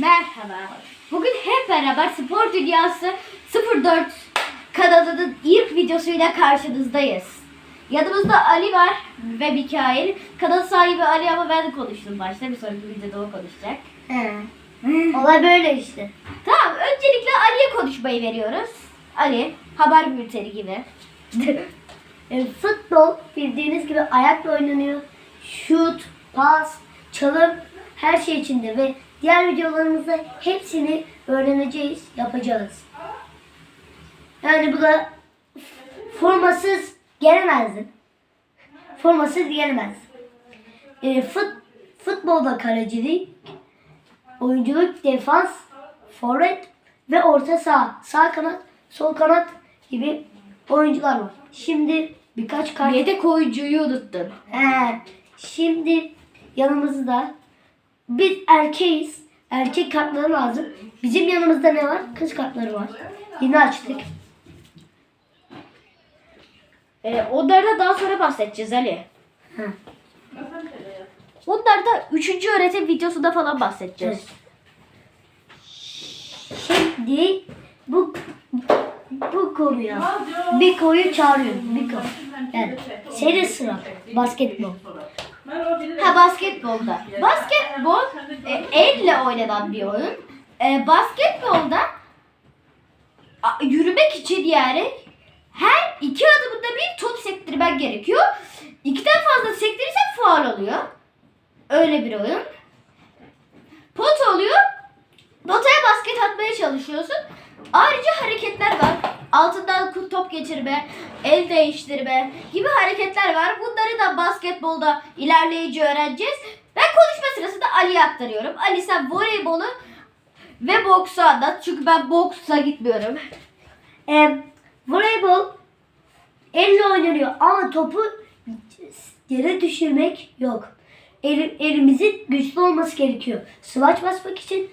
Merhaba. Bugün hep beraber Spor Dünyası 04 kanalının ilk videosuyla karşınızdayız. Yanımızda Ali var ve Mikail. Kanal sahibi Ali ama ben konuştum başta. Bir sonraki videoda o konuşacak. He. Olay böyle işte. Tamam öncelikle Ali'ye konuşmayı veriyoruz. Ali haber bülteni gibi. E, futbol bildiğiniz gibi ayakla oynanıyor. Şut, pas, çalım her şey içinde ve diğer videolarımızda hepsini öğreneceğiz, yapacağız. Yani bu da formasız gelemezdim. Formasız gelemez. E, fut, futbolda kalecilik, oyunculuk, defans, forvet ve orta saha, sağ kanat, sol kanat gibi oyuncular var. Şimdi birkaç kart... Yedek oyuncuyu unuttun. He, şimdi yanımızda biz erkeğiz. Erkek kartları lazım. Bizim yanımızda ne var? Kız kartları var. Yeni açtık. Ee, onlara daha sonra bahsedeceğiz Ali. He. Onlarda 3. öğretim videosunda falan bahsedeceğiz. Şimdi bu bu konuya bir koyu çağırıyorum. Bir konu. Yani senin sıra basketbol. Ha basketbolda. Basketbol e, elle oynanan bir oyun. E, basketbolda a, yürümek için yani her iki adımında bir top sektirmen gerekiyor. İkiden fazla sektirirsen faul oluyor. Öyle bir oyun. Pot oluyor. Potaya basket atmaya çalışıyorsun. Ayrıca hareketler var. Altından top geçirme, el değiştirme gibi hareketler var. Bunları da basketbolda ilerleyici öğreneceğiz. Ben konuşma sırasında Ali'ye aktarıyorum. Ali sen voleybolu ve boksu anlat. Çünkü ben boksa gitmiyorum. E, voleybol elle oynanıyor ama topu yere düşürmek yok. El, elimizin güçlü olması gerekiyor. Smaç basmak için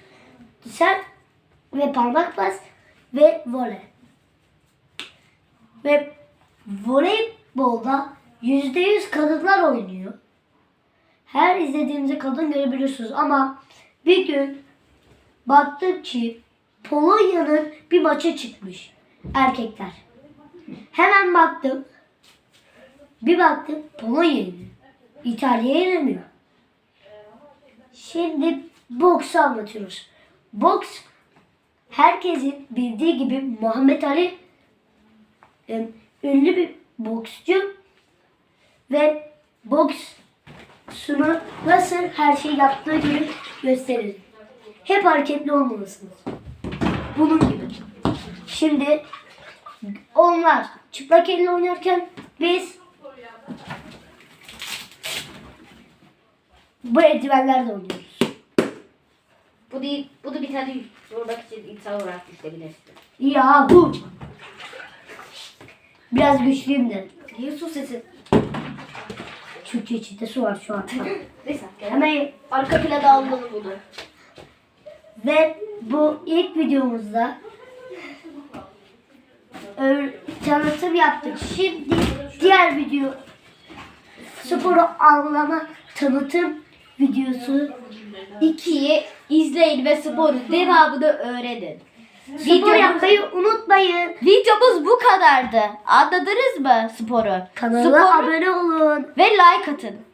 sert ve parmak bas ve voley. Ve voleybolda yüzde yüz kadınlar oynuyor. Her izlediğinizde kadın görebiliyorsunuz ama bir gün baktım ki Polonya'nın bir maça çıkmış erkekler. Hemen baktım. Bir baktım Polonya yeniyor. İtalya yenemiyor. Şimdi boksu anlatıyoruz. Boks herkesin bildiği gibi Muhammed Ali ünlü bir boksçu ve boksunu nasıl her şeyi yaptığı gibi gösterir. Hep hareketli olmalısınız. Bunun gibi. Şimdi onlar çıplak elle oynarken biz bu eldivenlerle oynuyoruz. Bu değil, bunu bir tane sormak için insan olarak düşünebilirsin. Yahu. Biraz güçlüyüm de. Niye su sesi? Çünkü içinde su var şu an. Neyse. Hemen Arka plana almalı bunu. ve bu ilk videomuzda ö- tanıtım yaptık. Şimdi diğer video sporu anlama tanıtım videosu 2'yi izleyin ve sporun devamını öğrenin. spor Videomuz, yapmayı unutmayın. videomuz bu kadardı. Anladınız mı sporu? Kanala Sporu abone olun. ve like atın.